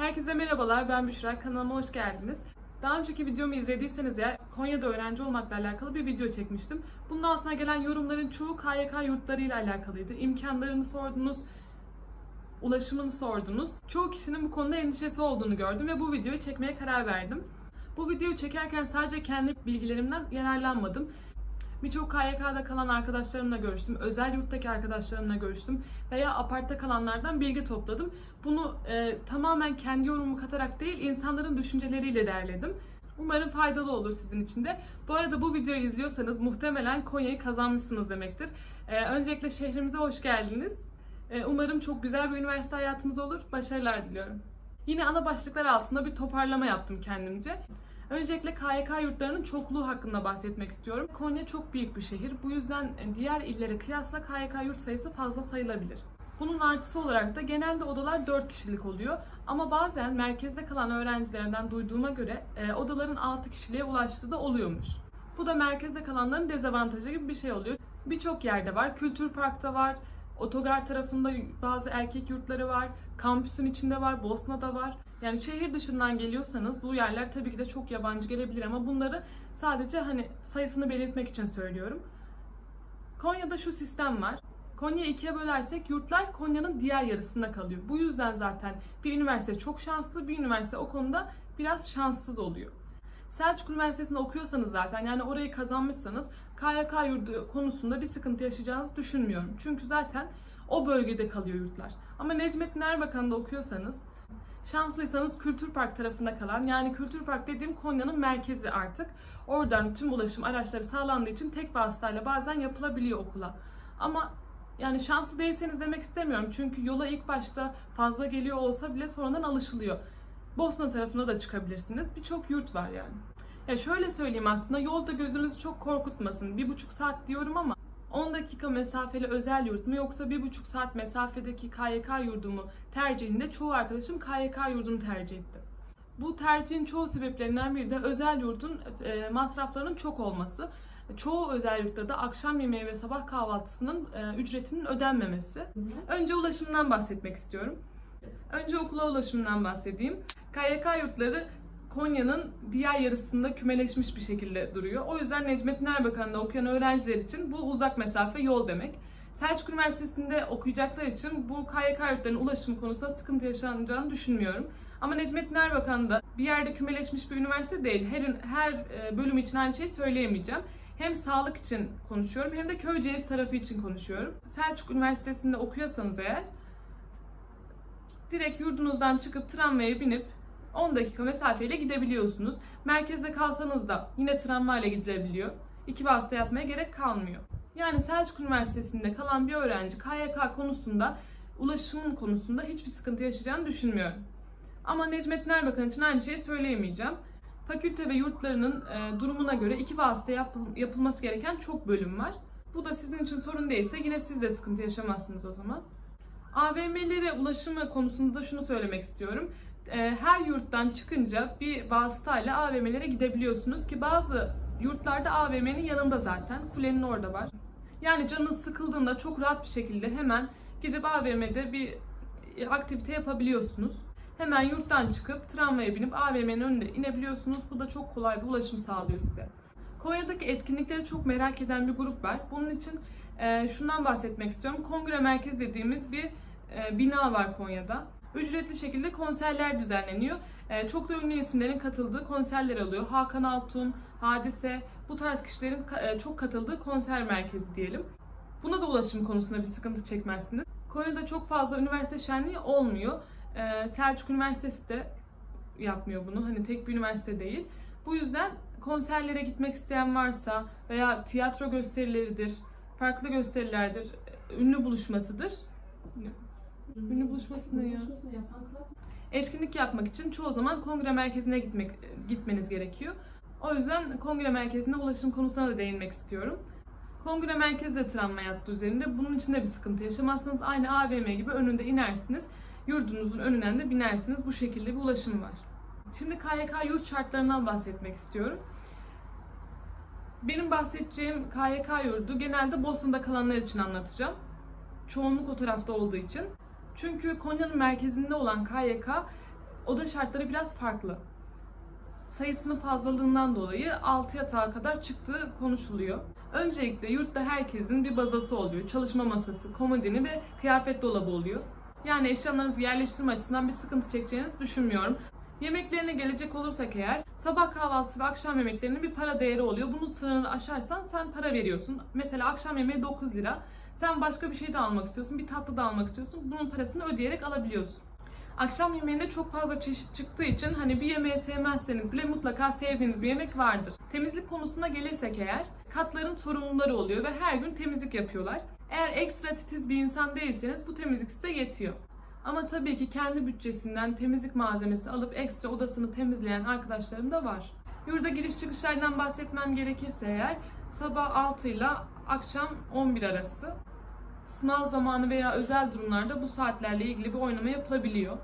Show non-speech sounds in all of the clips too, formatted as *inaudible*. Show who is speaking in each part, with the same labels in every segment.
Speaker 1: Herkese merhabalar, ben Büşra. Kanalıma hoş geldiniz. Daha önceki videomu izlediyseniz ya Konya'da öğrenci olmakla alakalı bir video çekmiştim. Bunun altına gelen yorumların çoğu KYK yurtlarıyla alakalıydı. İmkanlarını sordunuz, ulaşımını sordunuz. Çoğu kişinin bu konuda endişesi olduğunu gördüm ve bu videoyu çekmeye karar verdim. Bu videoyu çekerken sadece kendi bilgilerimden yararlanmadım. Birçok KYK'da kalan arkadaşlarımla görüştüm, özel yurttaki arkadaşlarımla görüştüm veya apartta kalanlardan bilgi topladım. Bunu e, tamamen kendi yorumumu katarak değil, insanların düşünceleriyle derledim. Umarım faydalı olur sizin için de. Bu arada bu videoyu izliyorsanız muhtemelen Konya'yı kazanmışsınız demektir. E, öncelikle şehrimize hoş geldiniz. E, umarım çok güzel bir üniversite hayatınız olur. Başarılar diliyorum. Yine ana başlıklar altında bir toparlama yaptım kendimce. Öncelikle KYK yurtlarının çokluğu hakkında bahsetmek istiyorum. Konya çok büyük bir şehir. Bu yüzden diğer illere kıyasla KYK yurt sayısı fazla sayılabilir. Bunun artısı olarak da genelde odalar 4 kişilik oluyor. Ama bazen merkezde kalan öğrencilerden duyduğuma göre e, odaların 6 kişiliğe ulaştığı da oluyormuş. Bu da merkezde kalanların dezavantajı gibi bir şey oluyor. Birçok yerde var. Kültür Park'ta var. Otogar tarafında bazı erkek yurtları var. Kampüsün içinde var. Bosna'da var. Yani şehir dışından geliyorsanız bu yerler tabii ki de çok yabancı gelebilir ama bunları sadece hani sayısını belirtmek için söylüyorum. Konya'da şu sistem var. Konya'yı ikiye bölersek yurtlar Konya'nın diğer yarısında kalıyor. Bu yüzden zaten bir üniversite çok şanslı, bir üniversite o konuda biraz şanssız oluyor. Selçuk Üniversitesi'nde okuyorsanız zaten yani orayı kazanmışsanız KYK yurdu konusunda bir sıkıntı yaşayacağınızı düşünmüyorum. Çünkü zaten o bölgede kalıyor yurtlar. Ama Necmettin Erbakan'da okuyorsanız Şanslıysanız Kültür Park tarafında kalan yani Kültür Park dediğim Konya'nın merkezi artık. Oradan tüm ulaşım araçları sağlandığı için tek vasıtayla bazen yapılabiliyor okula. Ama yani şanslı değilseniz demek istemiyorum. Çünkü yola ilk başta fazla geliyor olsa bile sonradan alışılıyor. Bosna tarafına da çıkabilirsiniz. Birçok yurt var yani. Ya şöyle söyleyeyim aslında yolda gözünüzü çok korkutmasın. Bir buçuk saat diyorum ama 10 dakika mesafeli özel yurt mu yoksa 1,5 saat mesafedeki KYK yurdu mu tercihinde çoğu arkadaşım KYK yurdunu tercih etti. Bu tercihin çoğu sebeplerinden biri de özel yurdun e, masraflarının çok olması. Çoğu özel yurtta da akşam yemeği ve sabah kahvaltısının e, ücretinin ödenmemesi. Önce ulaşımdan bahsetmek istiyorum. Önce okula ulaşımından bahsedeyim. KYK yurtları Konya'nın diğer yarısında kümeleşmiş bir şekilde duruyor. O yüzden Necmettin Erbakan'da okuyan öğrenciler için bu uzak mesafe yol demek. Selçuk Üniversitesi'nde okuyacaklar için bu KYK yurtlarının ulaşım konusunda sıkıntı yaşanacağını düşünmüyorum. Ama Necmettin Erbakan'da bir yerde kümeleşmiş bir üniversite değil. Her, her e, bölüm için aynı şeyi söyleyemeyeceğim. Hem sağlık için konuşuyorum hem de Köyceğiz tarafı için konuşuyorum. Selçuk Üniversitesi'nde okuyorsanız eğer direkt yurdunuzdan çıkıp tramvaya binip 10 dakika mesafeyle gidebiliyorsunuz. Merkezde kalsanız da yine tramvayla gidilebiliyor. İki vasıta yapmaya gerek kalmıyor. Yani Selçuk Üniversitesi'nde kalan bir öğrenci KYK konusunda, ulaşımın konusunda hiçbir sıkıntı yaşayacağını düşünmüyorum. Ama Necmettin Erbakan için aynı şeyi söyleyemeyeceğim. Fakülte ve yurtlarının e, durumuna göre iki vasıta yapıl- yapılması gereken çok bölüm var. Bu da sizin için sorun değilse yine siz de sıkıntı yaşamazsınız o zaman. AVM'lere ulaşımı konusunda da şunu söylemek istiyorum. Ee, Her yurttan çıkınca bir vasıtayla AVM'lere gidebiliyorsunuz ki bazı yurtlarda AVM'nin yanında zaten. Kulenin orada var. Yani canınız sıkıldığında çok rahat bir şekilde hemen gidip AVM'de bir aktivite yapabiliyorsunuz. Hemen yurttan çıkıp tramvaya binip AVM'nin önünde inebiliyorsunuz. Bu da çok kolay bir ulaşım sağlıyor size. Konya'daki etkinlikleri çok merak eden bir grup var. Bunun için e, şundan bahsetmek istiyorum. Kongre Merkezi dediğimiz bir e, bina var Konya'da. Ücretli şekilde konserler düzenleniyor. E, çok da ünlü isimlerin katıldığı konserler oluyor. Hakan Altun, Hadise, bu tarz kişilerin e, çok katıldığı konser merkezi diyelim. Buna da ulaşım konusunda bir sıkıntı çekmezsiniz. Konya'da çok fazla üniversite şenliği olmuyor. E, Selçuk Üniversitesi de yapmıyor bunu. Hani tek bir üniversite değil. Bu yüzden konserlere gitmek isteyen varsa veya tiyatro gösterileridir, farklı gösterilerdir, ünlü buluşmasıdır. Ünlü ya?
Speaker 2: Buluşmasını club
Speaker 1: Etkinlik yapmak için çoğu zaman kongre merkezine gitmek gitmeniz gerekiyor. O yüzden kongre merkezine ulaşım konusuna da değinmek istiyorum. Kongre merkezi de tramvay hattı üzerinde. Bunun için de bir sıkıntı yaşamazsınız. Aynı AVM gibi önünde inersiniz. Yurdunuzun önünden de binersiniz. Bu şekilde bir ulaşım var. Şimdi KYK yurt şartlarından bahsetmek istiyorum. Benim bahsedeceğim KYK yurdu genelde Bosna'da kalanlar için anlatacağım. Çoğunluk o tarafta olduğu için. Çünkü Konya'nın merkezinde olan KYK Oda şartları biraz farklı. Sayısının fazlalığından dolayı 6 yatağa kadar çıktığı konuşuluyor. Öncelikle yurtta herkesin bir bazası oluyor. Çalışma masası, komodini ve kıyafet dolabı oluyor. Yani eşyalarınızı yerleştirme açısından bir sıkıntı çekeceğinizi düşünmüyorum. Yemeklerine gelecek olursak eğer sabah kahvaltısı ve akşam yemeklerinin bir para değeri oluyor. Bunun sınırını aşarsan sen para veriyorsun. Mesela akşam yemeği 9 lira. Sen başka bir şey de almak istiyorsun, bir tatlı da almak istiyorsun. Bunun parasını ödeyerek alabiliyorsun. Akşam yemeğinde çok fazla çeşit çıktığı için hani bir yemeği sevmezseniz bile mutlaka sevdiğiniz bir yemek vardır. Temizlik konusuna gelirsek eğer katların sorumluları oluyor ve her gün temizlik yapıyorlar. Eğer ekstra titiz bir insan değilseniz bu temizlik size yetiyor. Ama tabii ki kendi bütçesinden temizlik malzemesi alıp ekstra odasını temizleyen arkadaşlarım da var. Yurda giriş çıkışlardan bahsetmem gerekirse eğer sabah 6 ile akşam 11 arası sınav zamanı veya özel durumlarda bu saatlerle ilgili bir oynama yapılabiliyor.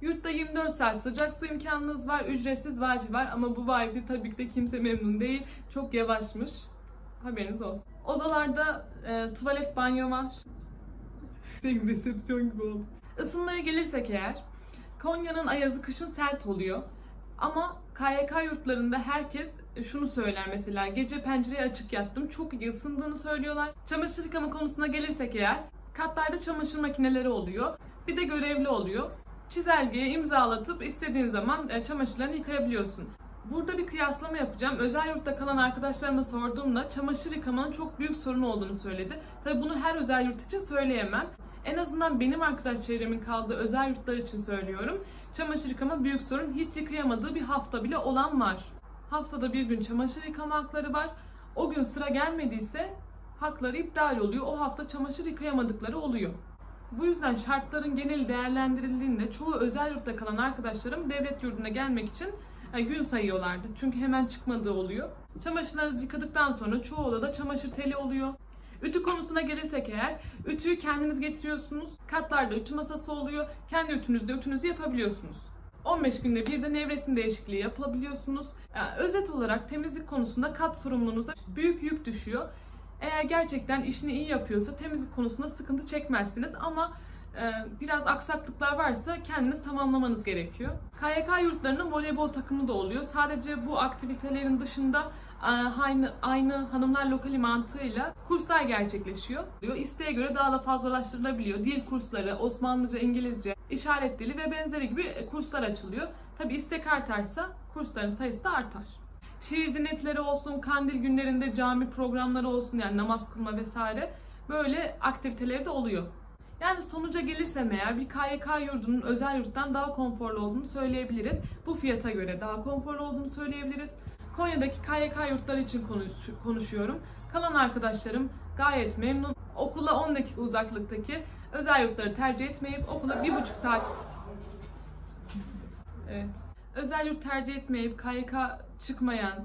Speaker 1: Yurtta 24 saat sıcak su imkanınız var, ücretsiz wifi var ama bu wifi tabii ki de kimse memnun değil. Çok yavaşmış. Haberiniz olsun. Odalarda e, tuvalet banyo var. *laughs* Şey, resepsiyon gibi oldu. Isınmaya gelirsek eğer, Konya'nın ayazı kışın sert oluyor. Ama KYK yurtlarında herkes şunu söyler mesela gece pencereyi açık yattım çok ısındığını söylüyorlar. Çamaşır yıkama konusuna gelirsek eğer katlarda çamaşır makineleri oluyor. Bir de görevli oluyor. Çizelgeye imzalatıp istediğin zaman e, çamaşırlarını yıkayabiliyorsun. Burada bir kıyaslama yapacağım. Özel yurtta kalan arkadaşlarıma sorduğumda çamaşır yıkamanın çok büyük sorun olduğunu söyledi. Tabi bunu her özel yurt için söyleyemem. En azından benim arkadaş çevremin kaldığı özel yurtlar için söylüyorum. Çamaşır yıkama büyük sorun. Hiç yıkayamadığı bir hafta bile olan var. Haftada bir gün çamaşır yıkama hakları var. O gün sıra gelmediyse hakları iptal oluyor. O hafta çamaşır yıkayamadıkları oluyor. Bu yüzden şartların genel değerlendirildiğinde çoğu özel yurtta kalan arkadaşlarım devlet yurduna gelmek için e, gün sayıyorlardı. Çünkü hemen çıkmadığı oluyor. Çamaşırlarınızı yıkadıktan sonra çoğu odada çamaşır teli oluyor. Ütü konusuna gelirsek eğer, ütüyü kendiniz getiriyorsunuz. Katlarda ütü masası oluyor. Kendi ütünüzde ütünüzü yapabiliyorsunuz. 15 günde bir de nevresim değişikliği yapabiliyorsunuz. Yani özet olarak temizlik konusunda kat sorumluluğunuza büyük yük düşüyor. Eğer gerçekten işini iyi yapıyorsa temizlik konusunda sıkıntı çekmezsiniz ama e, biraz aksaklıklar varsa kendiniz tamamlamanız gerekiyor. KYK yurtlarının voleybol takımı da oluyor. Sadece bu aktivitelerin dışında e, aynı, aynı hanımlar lokali mantığıyla kurslar gerçekleşiyor. İsteğe göre daha da fazlalaştırılabiliyor. Dil kursları, Osmanlıca, İngilizce, işaret dili ve benzeri gibi kurslar açılıyor. Tabi istek artarsa kursların sayısı da artar. Şiir dinletileri olsun, kandil günlerinde cami programları olsun yani namaz kılma vesaire böyle aktiviteleri de oluyor. Yani sonuca gelirsem eğer bir KYK yurdunun özel yurttan daha konforlu olduğunu söyleyebiliriz. Bu fiyata göre daha konforlu olduğunu söyleyebiliriz. Konya'daki KYK yurtları için konuş- konuşuyorum. Kalan arkadaşlarım gayet memnun. Okula 10 dakika uzaklıktaki özel yurtları tercih etmeyip okula 1,5 saat Evet. Özel yurt tercih etmeyip KYK çıkmayan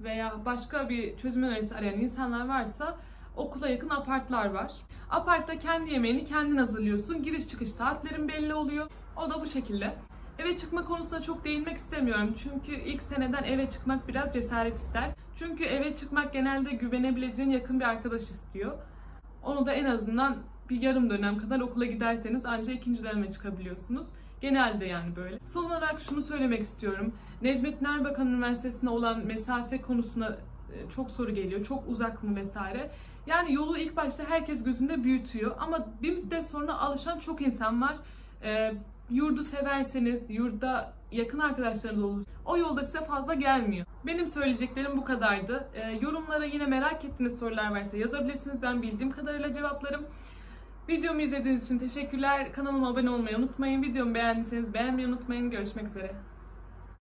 Speaker 1: veya başka bir çözüm önerisi arayan insanlar varsa okula yakın apartlar var. Apartta kendi yemeğini kendin hazırlıyorsun. Giriş çıkış saatlerin belli oluyor. O da bu şekilde. Eve çıkma konusuna çok değinmek istemiyorum. Çünkü ilk seneden eve çıkmak biraz cesaret ister. Çünkü eve çıkmak genelde güvenebileceğin yakın bir arkadaş istiyor. Onu da en azından bir yarım dönem kadar okula giderseniz ancak ikinci döneme çıkabiliyorsunuz. Genelde yani böyle. Son olarak şunu söylemek istiyorum. Necmettin Erbakan Üniversitesi'ne olan mesafe konusuna e, çok soru geliyor. Çok uzak mı vesaire. Yani yolu ilk başta herkes gözünde büyütüyor ama bir müddet sonra alışan çok insan var. Yurdu severseniz, yurda yakın arkadaşlarınız olur. O yolda size fazla gelmiyor. Benim söyleyeceklerim bu kadardı. Ee, yorumlara yine merak ettiğiniz sorular varsa yazabilirsiniz. Ben bildiğim kadarıyla cevaplarım. Videomu izlediğiniz için teşekkürler. Kanalıma abone olmayı unutmayın. Videomu beğendiyseniz beğenmeyi unutmayın. Görüşmek üzere.